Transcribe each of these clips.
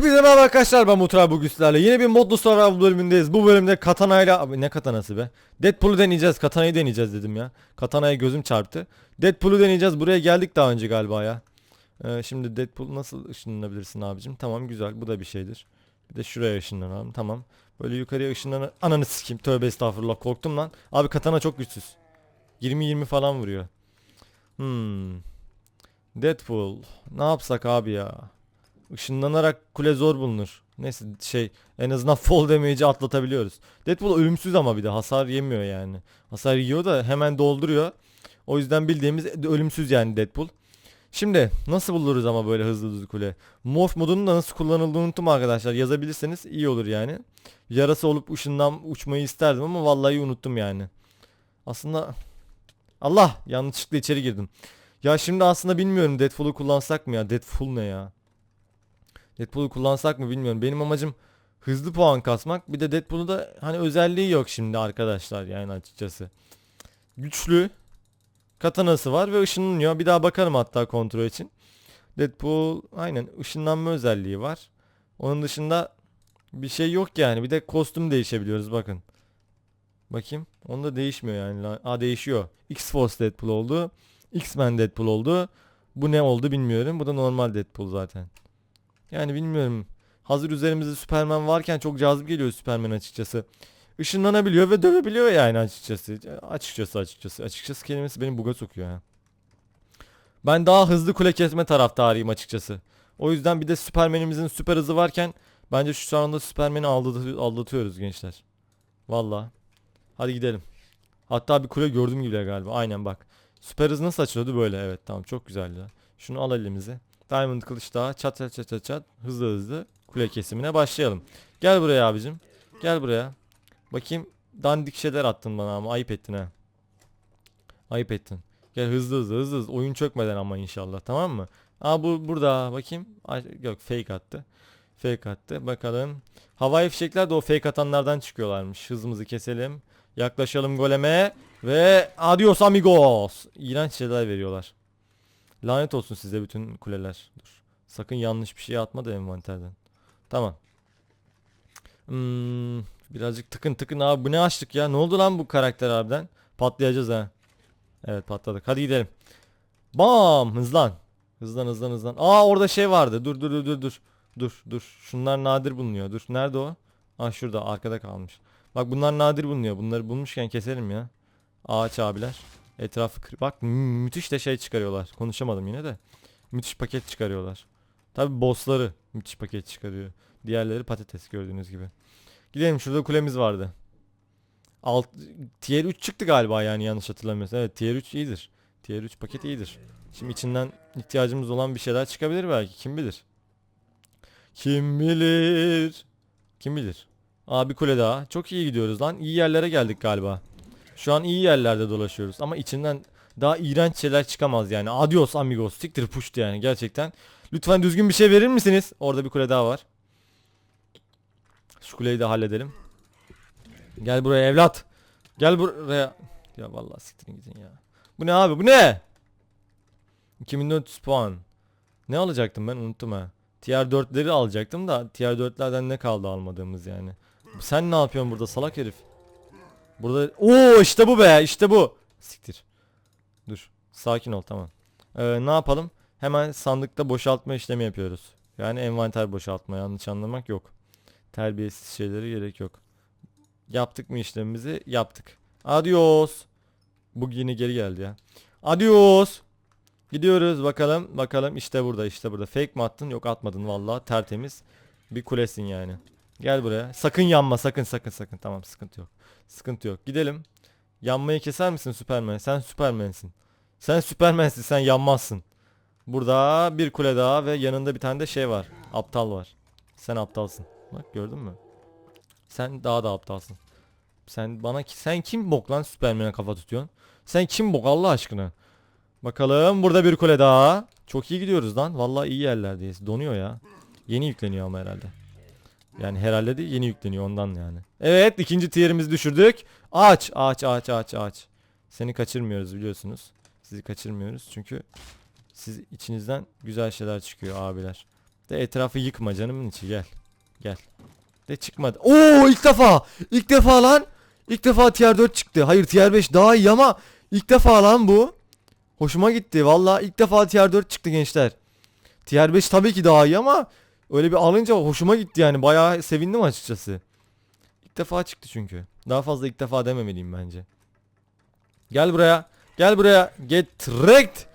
Hepinize merhaba arkadaşlar ben Mutra bugün sizlerle yeni bir modlu Survival bölümündeyiz. Bu bölümde Katana ile ne katanası be? Deadpool'u deneyeceğiz. Katana'yı deneyeceğiz dedim ya. Katana'ya gözüm çarptı. Deadpool'u deneyeceğiz. Buraya geldik daha önce galiba ya. Ee, şimdi Deadpool nasıl ışınlanabilirsin abicim? Tamam güzel bu da bir şeydir. Bir de şuraya ışınlanalım tamam. Böyle yukarıya ışınlan Ananı sikeyim tövbe estağfurullah korktum lan. Abi Katana çok güçsüz. 20-20 falan vuruyor. Hmm. Deadpool. Ne yapsak abi ya? Işınlanarak kule zor bulunur. Neyse şey en azından fall damage'i atlatabiliyoruz. Deadpool ölümsüz ama bir de hasar yemiyor yani. Hasar yiyor da hemen dolduruyor. O yüzden bildiğimiz ölümsüz yani Deadpool. Şimdi nasıl buluruz ama böyle hızlı hızlı kule? Morph modunun da nasıl kullanıldığını unuttum arkadaşlar. Yazabilirseniz iyi olur yani. Yarası olup ışından uçmayı isterdim ama vallahi unuttum yani. Aslında Allah yanlışlıkla içeri girdim. Ya şimdi aslında bilmiyorum Deadpool'u kullansak mı ya? Deadpool ne ya? Deadpool'u kullansak mı bilmiyorum. Benim amacım hızlı puan kasmak. Bir de Deadpool'u da hani özelliği yok şimdi arkadaşlar yani açıkçası. Güçlü. Katanası var ve ışınlanıyor. Bir daha bakarım hatta kontrol için. Deadpool aynen ışınlanma özelliği var. Onun dışında bir şey yok yani. Bir de kostüm değişebiliyoruz bakın. Bakayım. Onda değişmiyor yani. Aa değişiyor. X-Force Deadpool oldu. X-Men Deadpool oldu. Bu ne oldu bilmiyorum. Bu da normal Deadpool zaten. Yani bilmiyorum. Hazır üzerimizde Superman varken çok cazip geliyor Superman açıkçası. Işınlanabiliyor ve dövebiliyor yani açıkçası. Açıkçası açıkçası. Açıkçası kelimesi beni buga sokuyor ha. Ben daha hızlı kule kesme taraftarıyım açıkçası. O yüzden bir de Superman'imizin süper hızı varken bence şu anda Superman'i aldatı- aldatıyoruz gençler. Valla. Hadi gidelim. Hatta bir kule gördüm gibi galiba. Aynen bak. Süper hız nasıl açılıyordu böyle evet tamam çok güzel ya. Şunu al elimize. Diamond kılıç daha çat çat çat çat çat hızlı hızlı kule kesimine başlayalım. Gel buraya abicim. Gel buraya. Bakayım dandik şeyler attın bana ama ayıp ettin ha. Ayıp ettin. Gel hızlı hızlı hızlı hızlı oyun çökmeden ama inşallah tamam mı? Aa bu burada bakayım. Ay, yok fake attı. Fake attı. Bakalım. Havai fişekler de o fake atanlardan çıkıyorlarmış. Hızımızı keselim. Yaklaşalım goleme. Ve adios amigos. İğrenç şeyler veriyorlar. Lanet olsun size bütün kuleler. Dur. Sakın yanlış bir şey atma da envanterden. Tamam. Hmm, birazcık tıkın tıkın abi. Bu ne açtık ya? Ne oldu lan bu karakter abiden? Patlayacağız ha. Evet patladık. Hadi gidelim. Bam! Hızlan. Hızlan hızlan hızlan. Aa orada şey vardı. Dur dur dur dur dur. Dur dur. Şunlar nadir bulunuyor. Dur. Nerede o? Aa şurada arkada kalmış. Bak bunlar nadir bulunuyor. Bunları bulmuşken keselim ya. Ağaç abiler. Etrafı kır. Bak mü- müthiş de şey çıkarıyorlar. Konuşamadım yine de. Müthiş paket çıkarıyorlar. Tabi bossları müthiş paket çıkarıyor. Diğerleri patates gördüğünüz gibi. Gidelim şurada kulemiz vardı. Alt, tier 3 çıktı galiba yani yanlış hatırlamıyorsam. Evet tier 3 iyidir. Tier 3 paket iyidir. Şimdi içinden ihtiyacımız olan bir şeyler çıkabilir belki. Kim bilir? Kim bilir? Kim bilir? Aa bir kule daha. Çok iyi gidiyoruz lan. İyi yerlere geldik galiba. Şu an iyi yerlerde dolaşıyoruz ama içinden daha iğrenç şeyler çıkamaz yani. Adios amigos. Siktir puştu yani gerçekten. Lütfen düzgün bir şey verir misiniz? Orada bir kule daha var. Şu kuleyi de halledelim. Gel buraya evlat. Gel buraya. Ya vallahi siktirin gidin ya. Bu ne abi bu ne? 2400 puan. Ne alacaktım ben unuttum ha. Tier 4'leri alacaktım da tier 4'lerden ne kaldı almadığımız yani. Sen ne yapıyorsun burada salak herif? Burada Oo işte bu be işte bu. Siktir. Dur. Sakin ol tamam. Ee, ne yapalım? Hemen sandıkta boşaltma işlemi yapıyoruz. Yani envanter boşaltma yanlış anlamak yok. Terbiyesiz şeylere gerek yok. Yaptık mı işlemimizi? Yaptık. Adios. Bu yine geri geldi ya. Adios. Gidiyoruz bakalım. Bakalım işte burada işte burada. Fake mi attın? Yok atmadın vallahi tertemiz. Bir kulesin yani. Gel buraya. Sakın yanma sakın sakın sakın. Tamam sıkıntı yok. Sıkıntı yok. Gidelim. Yanmayı keser misin Superman? Sen Superman'sin. Sen Superman'sin sen yanmazsın. Burada bir kule daha ve yanında bir tane de şey var. Aptal var. Sen aptalsın. Bak gördün mü? Sen daha da aptalsın. Sen bana ki sen kim bok lan Superman'e kafa tutuyorsun? Sen kim bok Allah aşkına? Bakalım burada bir kule daha. Çok iyi gidiyoruz lan. Vallahi iyi yerlerdeyiz. Donuyor ya. Yeni yükleniyor ama herhalde. Yani herhalde de yeni yükleniyor ondan yani. Evet ikinci tier'imizi düşürdük. Ağaç ağaç ağaç ağaç ağaç. Seni kaçırmıyoruz biliyorsunuz. Sizi kaçırmıyoruz çünkü siz içinizden güzel şeyler çıkıyor abiler. De etrafı yıkma canımın içi gel. Gel. De çıkmadı. Oo ilk defa. İlk defa lan. İlk defa tier 4 çıktı. Hayır tier 5 daha iyi ama ilk defa lan bu. Hoşuma gitti. Valla ilk defa tier 4 çıktı gençler. Tier 5 tabii ki daha iyi ama öyle bir alınca hoşuma gitti yani. Bayağı sevindim açıkçası. Defa çıktı çünkü. Daha fazla ilk defa dememeliyim bence. Gel buraya. Gel buraya. Get wrecked.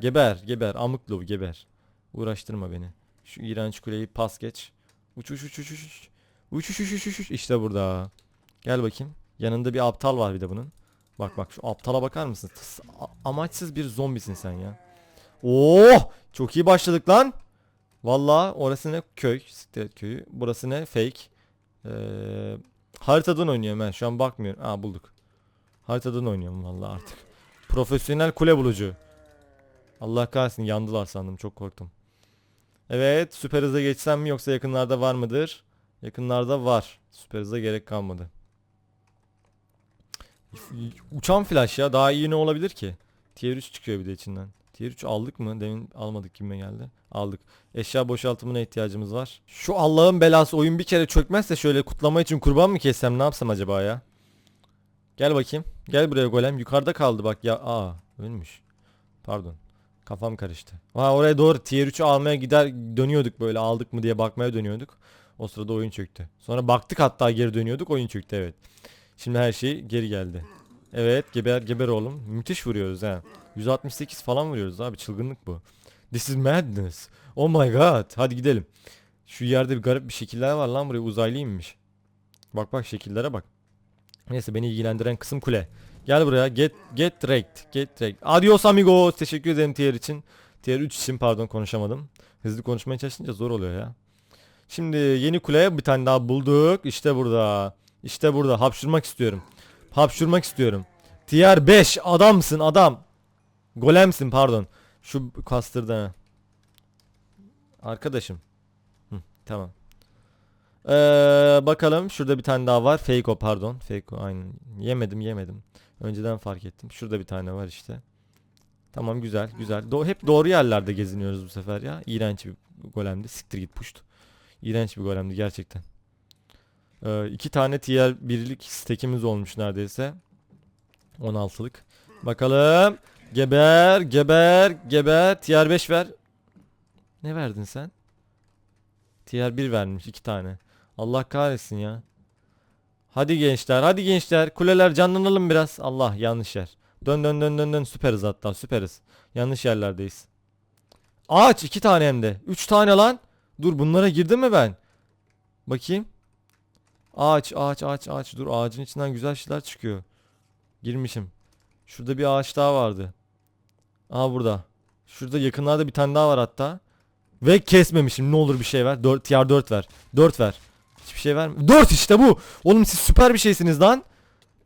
Geber, geber. Amıklo geber. Uğraştırma beni. Şu iğrenç kuleyi pas geç. Uç uç uç uç uç. uç. Uç uç uç. İşte burada. Gel bakayım. Yanında bir aptal var bir de bunun. Bak bak şu aptala bakar mısın? Tıs- amaçsız bir zombisin sen ya. Oh! Çok iyi başladık lan. Vallahi orası ne köy, Siktir köyü. Burası ne fake. Ee, haritadan oynuyorum ben. Şu an bakmıyorum. Aa bulduk. Haritadan oynuyorum vallahi artık. Profesyonel kule bulucu. Allah kahretsin yandılar sandım çok korktum. Evet süper hıza geçsem mi yoksa yakınlarda var mıdır? Yakınlarda var. Süper hıza gerek kalmadı. Uçan flash ya daha iyi ne olabilir ki? Tier 3 çıkıyor bir de içinden. Tier 3 aldık mı? Demin almadık kime geldi? Aldık. Eşya boşaltımına ihtiyacımız var. Şu Allah'ın belası oyun bir kere çökmezse şöyle kutlama için kurban mı kessem ne yapsam acaba ya? Gel bakayım. Gel buraya golem. Yukarıda kaldı bak ya. Aa ölmüş. Pardon. Kafam karıştı. Ha oraya doğru tier 3'ü almaya gider dönüyorduk böyle aldık mı diye bakmaya dönüyorduk. O sırada oyun çöktü. Sonra baktık hatta geri dönüyorduk oyun çöktü evet. Şimdi her şey geri geldi. Evet geber geber oğlum. Müthiş vuruyoruz ha. 168 falan vuruyoruz abi çılgınlık bu. This is madness. Oh my god. Hadi gidelim. Şu yerde bir garip bir şekiller var lan buraya uzaylıymış. Bak bak şekillere bak. Neyse beni ilgilendiren kısım kule. Gel buraya. Get get wrecked. Get wrecked. Adios amigos. Teşekkür ederim tier için. Tier 3 için pardon konuşamadım. Hızlı konuşmaya çalışınca zor oluyor ya. Şimdi yeni kuleye bir tane daha bulduk. İşte burada. İşte burada. Hapşurmak istiyorum. Hapşurmak istiyorum. Tier 5 adamsın adam. Golemsin pardon. Şu kastırdı ha. Arkadaşım. Hı, tamam. Ee, bakalım şurada bir tane daha var. Fake pardon. Fake o aynen. Yemedim yemedim. Önceden fark ettim. Şurada bir tane var işte. Tamam güzel güzel. Do- hep doğru yerlerde geziniyoruz bu sefer ya. İğrenç bir golemdi. Siktir git puşt. İğrenç bir golemdi gerçekten. Ee, iki tane tier birlik stekimiz olmuş neredeyse. 16'lık. Bakalım. Geber, geber, geber. Tier 5 ver. Ne verdin sen? Tier 1 vermiş iki tane. Allah kahretsin ya. Hadi gençler, hadi gençler. Kuleler canlanalım biraz. Allah yanlış yer. Dön dön dön dön dön süperiz hatta süperiz. Yanlış yerlerdeyiz. Ağaç iki tane hem de. Üç tane lan. Dur bunlara girdim mi ben? Bakayım. Ağaç ağaç ağaç ağaç. Dur ağacın içinden güzel şeyler çıkıyor. Girmişim. Şurada bir ağaç daha vardı. Aa burada. Şurada yakınlarda bir tane daha var hatta. Ve kesmemişim. Ne olur bir şey ver. 4 tier 4 ver. 4 ver. Hiçbir şey verme. 4 işte bu. Oğlum siz süper bir şeysiniz lan.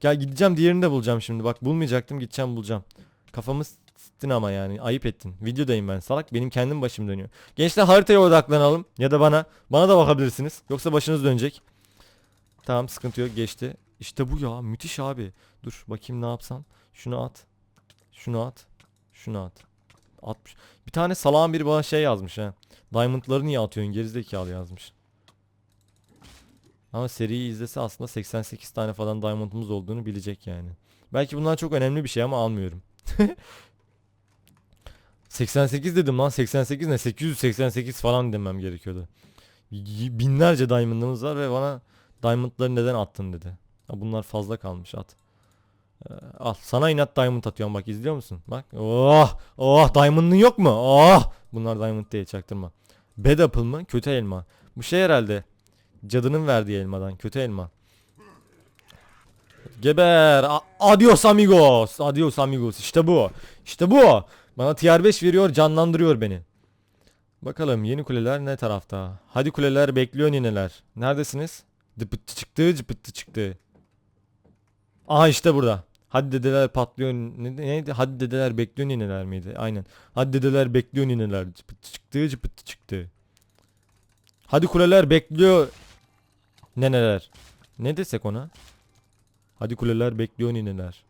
Gel gideceğim diğerini de bulacağım şimdi. Bak bulmayacaktım gideceğim bulacağım. Kafamı s**tin ama yani ayıp ettin. Videodayım ben salak. Benim kendim başım dönüyor. Gençler haritaya odaklanalım. Ya da bana. Bana da bakabilirsiniz. Yoksa başınız dönecek. Tamam sıkıntı yok geçti. İşte bu ya müthiş abi. Dur bakayım ne yapsam. Şunu at. Şunu at. Şunu at. Atmış. Bir tane salağın biri bana şey yazmış ha. Diamond'ları niye atıyorsun gerizekalı yazmış. Ama seriyi izlese aslında 88 tane falan diamond'umuz olduğunu bilecek yani. Belki bunlar çok önemli bir şey ama almıyorum. 88 dedim lan 88 ne 888 falan demem gerekiyordu. Binlerce diamond'ımız var ve bana diamond'ları neden attın dedi. Ha, bunlar fazla kalmış at. Ee, al sana inat diamond atıyorum bak izliyor musun? Bak. Oh! Oh diamond'ın yok mu? Oh! Bunlar diamond değil çaktırma. Bad apple mı? Kötü elma. Bu şey herhalde. Cadının verdiği elmadan. Kötü elma. Geber. A- Adios amigos. Adios amigos. İşte bu. İşte bu. Bana tier 5 veriyor canlandırıyor beni. Bakalım yeni kuleler ne tarafta? Hadi kuleler bekliyor nineler. Neredesiniz? Dıpıttı çıktı cıpıttı çıktı. Aha işte burada. Hadi dedeler patlıyor. Ne, neydi? Hadi dedeler bekliyor nineler miydi? Aynen. Hadi dedeler bekliyor nineler. Cıpıttı çıktı cıpıttı çıktı. Hadi kuleler bekliyor. Neneler. Ne desek ona? Hadi kuleler bekliyor nineler.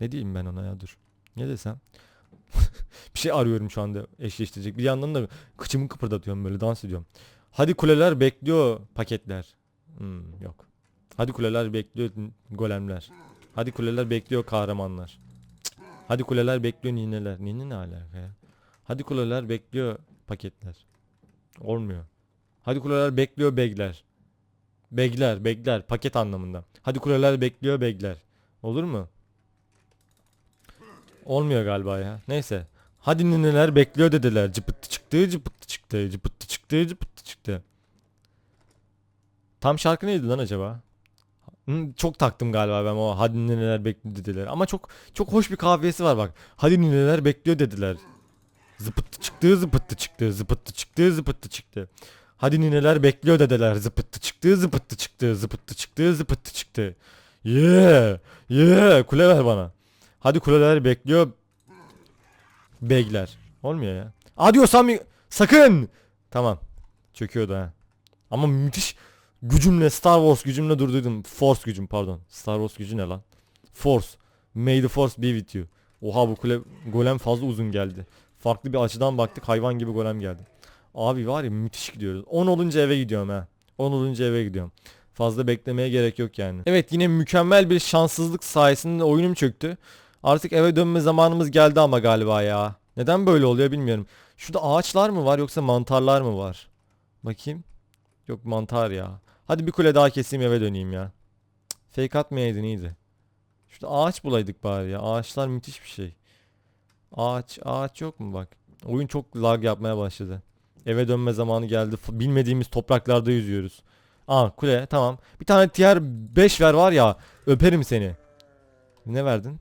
Ne diyeyim ben ona ya dur. Ne desem? bir şey arıyorum şu anda eşleştirecek. Bir yandan da kıçımı kıpırdatıyorum böyle dans ediyorum. Hadi kuleler bekliyor paketler. Hmm, yok. Hadi kuleler bekliyor golemler. Hadi kuleler bekliyor kahramanlar. Hadi kuleler bekliyor nineler. Nine ne alaka ya? Hadi kuleler bekliyor paketler. Olmuyor. Hadi kuleler bekliyor begler. Begler, begler paket anlamında. Hadi kuleler bekliyor begler. Olur mu? Olmuyor galiba ya. Neyse. Hadi nineler bekliyor dediler. Cıpıttı çıktı, cıpıttı çıktı, cıpıttı çıktı, cıpıttı çıktı. Tam şarkı neydi lan acaba? Çok taktım galiba ben o hadi nineler bekliyor dediler. Ama çok çok hoş bir kafiyesi var bak. Hadi nineler bekliyor dediler. Zıpıttı çıktı, zıpıttı çıktı, zıpıttı çıktı, zıpıttı çıktı. Hadi nineler bekliyor dediler. Zıpıttı çıktı, zıpıttı çıktı, zıpıttı çıktı, zıpıttı çıktı. Yeah, yeah, kule ver bana. Hadi kuleler bekliyor. Begler. Olmuyor ya. Adios ami. Sakın. Tamam. Çöküyordu ha. Ama müthiş gücümle Star Wars gücümle durduydum. Force gücüm pardon. Star Wars gücü ne lan? Force. May the Force be with you. Oha bu kule golem fazla uzun geldi. Farklı bir açıdan baktık hayvan gibi golem geldi. Abi var ya müthiş gidiyoruz. 10 olunca eve gidiyorum ha. 10 olunca eve gidiyorum. Fazla beklemeye gerek yok yani. Evet yine mükemmel bir şanssızlık sayesinde oyunum çöktü. Artık eve dönme zamanımız geldi ama galiba ya. Neden böyle oluyor bilmiyorum. Şurada ağaçlar mı var yoksa mantarlar mı var? Bakayım. Yok mantar ya. Hadi bir kule daha keseyim eve döneyim ya. Cık, Fake atmayaydın iyiydi. Şurada ağaç bulaydık bari ya. Ağaçlar müthiş bir şey. Ağaç, ağaç yok mu bak. Oyun çok lag yapmaya başladı. Eve dönme zamanı geldi. Bilmediğimiz topraklarda yüzüyoruz. Aa kule tamam. Bir tane tier 5 ver var ya. Öperim seni. Ne verdin?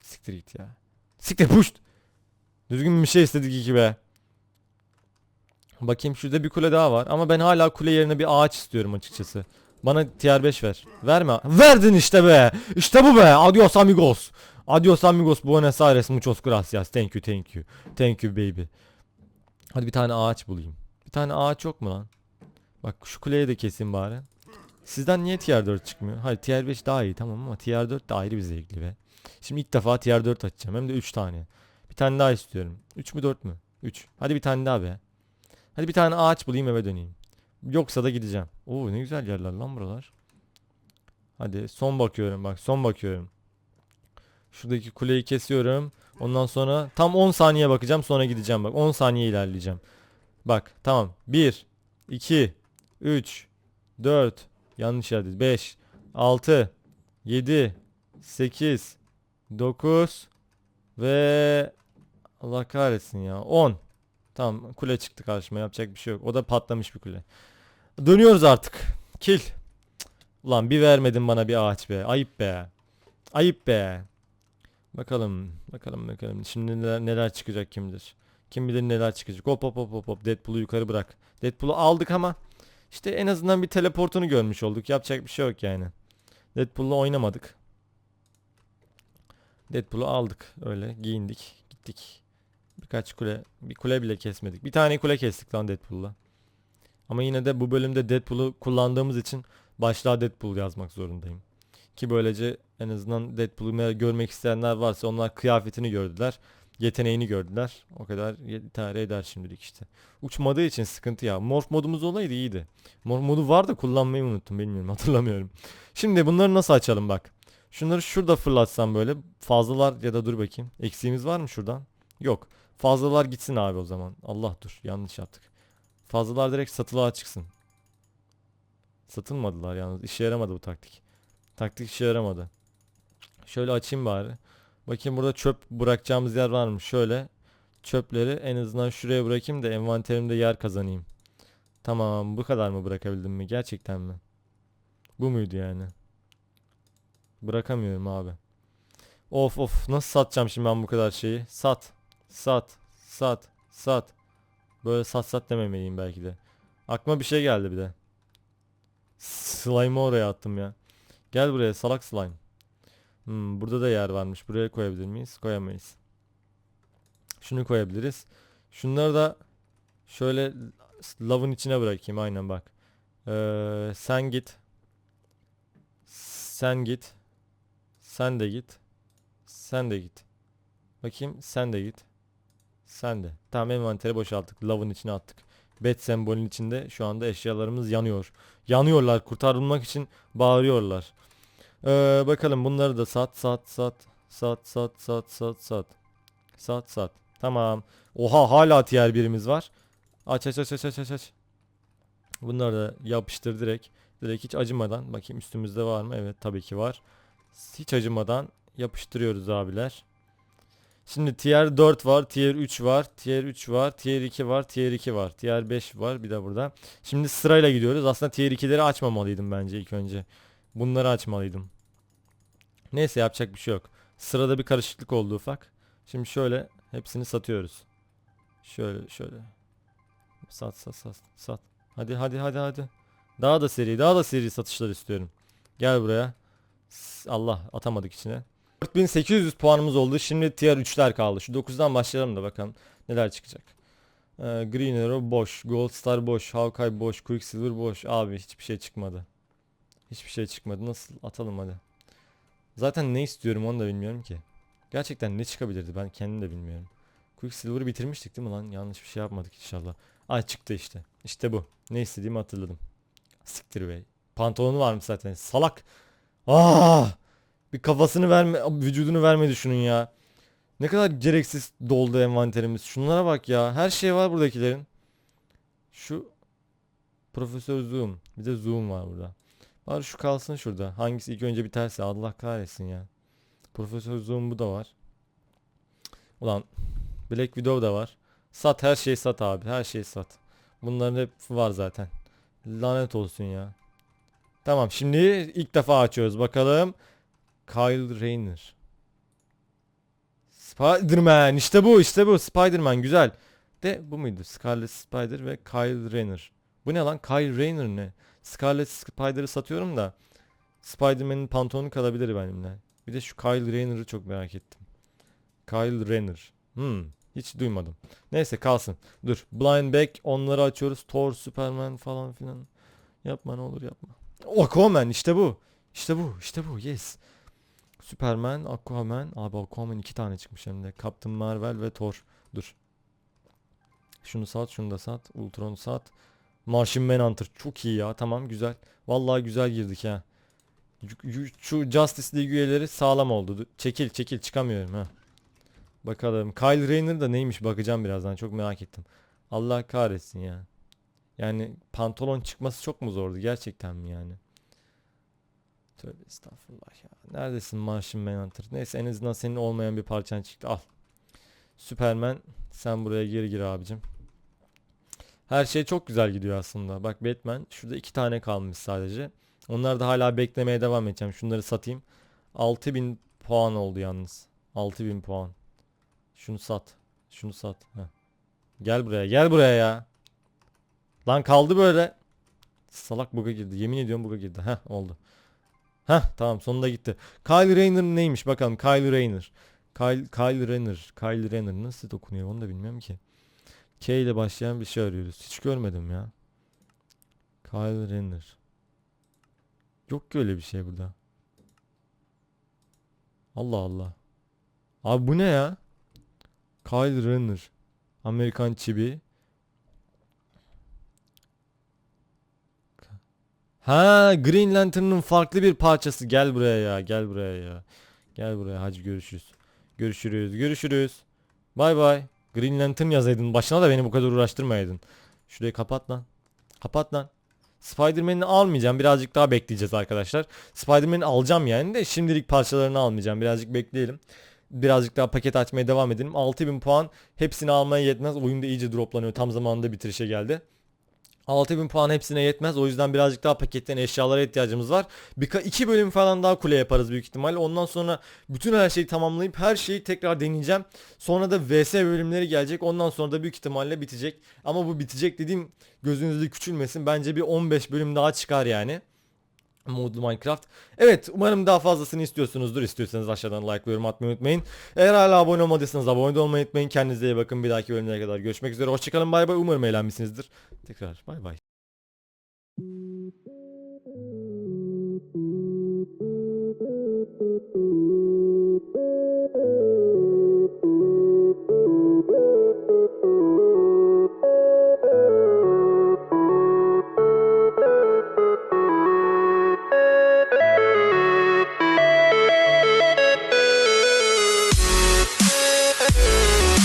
Siktir git ya. Siktir puşt. Düzgün bir şey istedik iki be. Bakayım şurada bir kule daha var ama ben hala kule yerine bir ağaç istiyorum açıkçası. Bana tier 5 ver. Verme. Verdin işte be. İşte bu be. Adios amigos. Adios amigos. Buenos Aires. Muchos gracias. Thank you thank you. Thank you baby. Hadi bir tane ağaç bulayım. Bir tane ağaç yok mu lan? Bak şu kuleyi de kesin bari. Sizden niye tier 4 çıkmıyor? Hayır tier 5 daha iyi tamam ama tier 4 de ayrı bir zevkli be. Şimdi ilk defa tier 4 açacağım. Hem de 3 tane. Bir tane daha istiyorum. 3 mü 4 mü? 3. Hadi bir tane daha be. Hadi bir tane ağaç bulayım eve döneyim. Yoksa da gideceğim. Oo ne güzel yerler lan buralar. Hadi son bakıyorum bak son bakıyorum. Şuradaki kuleyi kesiyorum. Ondan sonra tam 10 saniye bakacağım sonra gideceğim bak. 10 saniye ilerleyeceğim. Bak tamam. 1 2 3 4 yanlış yerde 5 6 7 8 9 ve Allah kahretsin ya 10 Tamam kule çıktı karşıma yapacak bir şey yok. O da patlamış bir kule. Dönüyoruz artık. Cık. Ulan bir vermedin bana bir ağaç be. Ayıp be. Ayıp be. Bakalım. Bakalım bakalım. Şimdi neler, neler çıkacak kimdir. Kim bilir neler çıkacak. Hop hop hop hop hop. Deadpool'u yukarı bırak. Deadpool'u aldık ama işte en azından bir teleportunu görmüş olduk. Yapacak bir şey yok yani. Deadpool'la oynamadık. Deadpool'u aldık. Öyle giyindik. Gittik. Birkaç kule, bir kule bile kesmedik. Bir tane kule kestik lan Deadpool'la. Ama yine de bu bölümde Deadpool'u kullandığımız için başlığa Deadpool yazmak zorundayım. Ki böylece en azından Deadpool'u görmek isteyenler varsa onlar kıyafetini gördüler. Yeteneğini gördüler. O kadar idare eder şimdilik işte. Uçmadığı için sıkıntı ya. Morph modumuz olaydı iyiydi. Morph modu var da kullanmayı unuttum bilmiyorum hatırlamıyorum. Şimdi bunları nasıl açalım bak. Şunları şurada fırlatsam böyle fazlalar ya da dur bakayım. Eksiğimiz var mı şuradan? Yok. Fazlalar gitsin abi o zaman. Allah dur yanlış yaptık. Fazlalar direkt satılığa çıksın. Satılmadılar yalnız. İşe yaramadı bu taktik. Taktik işe yaramadı. Şöyle açayım bari. Bakayım burada çöp bırakacağımız yer var mı? Şöyle çöpleri en azından şuraya bırakayım da envanterimde yer kazanayım. Tamam bu kadar mı bırakabildim mi? Gerçekten mi? Bu muydu yani? Bırakamıyorum abi. Of of nasıl satacağım şimdi ben bu kadar şeyi? Sat. Sat. Sat. Sat. Böyle sat sat dememeliyim belki de. Aklıma bir şey geldi bir de. Slime'ı oraya attım ya. Gel buraya salak slime. Hmm, burada da yer varmış. Buraya koyabilir miyiz? Koyamayız. Şunu koyabiliriz. Şunları da şöyle lavın içine bırakayım aynen bak. Ee, sen git. Sen git. Sen de git. Sen de git. Bakayım sen de git. Sen de. Tamam envanteri boşalttık. Love'ın içine attık. Bet sembolün içinde şu anda eşyalarımız yanıyor. Yanıyorlar. Kurtarılmak için bağırıyorlar. Ee, bakalım bunları da sat sat sat. Sat sat sat sat sat. Sat sat. Tamam. Oha hala tier birimiz var. Aç aç aç aç aç aç. Bunları da yapıştır direkt. Direkt hiç acımadan. Bakayım üstümüzde var mı? Evet tabii ki var. Hiç acımadan yapıştırıyoruz abiler. Şimdi tier 4 var, tier 3 var, tier 3 var, tier 2 var, tier 2 var, tier 5 var bir de burada. Şimdi sırayla gidiyoruz. Aslında tier 2'leri açmamalıydım bence ilk önce. Bunları açmalıydım. Neyse yapacak bir şey yok. Sırada bir karışıklık oldu ufak. Şimdi şöyle hepsini satıyoruz. Şöyle şöyle. Sat sat sat sat. Hadi hadi hadi hadi. Daha da seri daha da seri satışlar istiyorum. Gel buraya. Allah atamadık içine. 4800 puanımız oldu. Şimdi tier 3'ler kaldı. Şu 9'dan başlayalım da bakalım neler çıkacak. Ee, Green Arrow boş. Gold Star boş. Hawkeye boş. Quicksilver boş. Abi hiçbir şey çıkmadı. Hiçbir şey çıkmadı. Nasıl atalım hadi. Zaten ne istiyorum onu da bilmiyorum ki. Gerçekten ne çıkabilirdi ben kendim de bilmiyorum. Quicksilver'ı bitirmiştik değil mi lan? Yanlış bir şey yapmadık inşallah. Ay çıktı işte. İşte bu. Ne istediğimi hatırladım. Siktir bey. Pantolonu varmış zaten. Salak. Aa! Bir kafasını verme, vücudunu vermedi şunun ya. Ne kadar gereksiz doldu envanterimiz. Şunlara bak ya. Her şey var buradakilerin. Şu Profesör Zoom. Bir de Zoom var burada. Bari şu kalsın şurada. Hangisi ilk önce biterse Allah kahretsin ya. Profesör Zoom bu da var. Ulan Black Widow da var. Sat her şeyi sat abi. Her şeyi sat. Bunların hep var zaten. Lanet olsun ya. Tamam şimdi ilk defa açıyoruz. Bakalım. Kyle Rayner. Spider-Man işte bu işte bu Spider-Man güzel. De bu muydu? Scarlet Spider ve Kyle Rayner. Bu ne lan? Kyle Rayner ne? Scarlet Spider'ı satıyorum da Spider-Man'in pantolonu kalabilir benimle. Bir de şu Kyle Rayner'ı çok merak ettim. Kyle Rayner. Hmm, hiç duymadım. Neyse kalsın. Dur. Blind Back onları açıyoruz. Thor, Superman falan filan. Yapma ne olur yapma. Aquaman işte bu. İşte bu. İşte bu. Yes. Superman, Aquaman. Abi Aquaman iki tane çıkmış hem de. Captain Marvel ve Thor. Dur. Şunu sat, şunu da sat. Ultron'u sat. Martian Manhunter çok iyi ya. Tamam güzel. Vallahi güzel girdik ha. Şu Justice League üyeleri sağlam oldu. Çekil çekil çıkamıyorum ha. Bakalım. Kyle Rayner da neymiş bakacağım birazdan. Çok merak ettim. Allah kahretsin ya. Yani pantolon çıkması çok mu zordu gerçekten mi yani? Tövbe estağfurullah ya. Neredesin Martian Manhunter? Neyse en azından senin olmayan bir parçan çıktı. Al. Superman sen buraya geri gir abicim. Her şey çok güzel gidiyor aslında. Bak Batman şurada iki tane kalmış sadece. Onlar da hala beklemeye devam edeceğim. Şunları satayım. 6000 puan oldu yalnız. 6000 puan. Şunu sat. Şunu sat. Heh. Gel buraya. Gel buraya ya. Lan kaldı böyle. Salak buga girdi. Yemin ediyorum buga girdi. Heh oldu. Heh tamam sonunda gitti. Kyle Rayner neymiş bakalım. Kyle Rayner. Kyle, Kyle Rayner. Kyle Rayner nasıl dokunuyor onu da bilmiyorum ki. K ile başlayan bir şey arıyoruz. Hiç görmedim ya. Kyle Rayner. Yok ki öyle bir şey burada. Allah Allah. Abi bu ne ya? Kyle Rayner. Amerikan çibi. Ha Green Lantern'ın farklı bir parçası. Gel buraya ya. Gel buraya ya. Gel buraya. Hadi görüşürüz. Görüşürüz. Görüşürüz. Bay bay. Green Lantern yazaydın. Başına da beni bu kadar uğraştırmayaydın. Şurayı kapat lan. Kapat lan. Spider-Man'i almayacağım. Birazcık daha bekleyeceğiz arkadaşlar. Spider-Man'i alacağım yani de şimdilik parçalarını almayacağım. Birazcık bekleyelim. Birazcık daha paket açmaya devam edelim. 6000 puan hepsini almaya yetmez. Oyunda iyice droplanıyor. Tam zamanında bitirişe geldi. 6000 puan hepsine yetmez. O yüzden birazcık daha paketten eşyalara ihtiyacımız var. Birka iki bölüm falan daha kule yaparız büyük ihtimalle. Ondan sonra bütün her şeyi tamamlayıp her şeyi tekrar deneyeceğim. Sonra da VS bölümleri gelecek. Ondan sonra da büyük ihtimalle bitecek. Ama bu bitecek dediğim gözünüzde küçülmesin. Bence bir 15 bölüm daha çıkar yani. Modlu Minecraft. Evet umarım daha fazlasını istiyorsunuzdur. İstiyorsanız aşağıdan like ve yorum atmayı unutmayın. Eğer hala abone olmadıysanız abone olmayı unutmayın. Kendinize iyi bakın. Bir dahaki bölümlere kadar görüşmek üzere. Hoşçakalın bay bay. Umarım eğlenmişsinizdir. Tekrar bay bay. Thank you.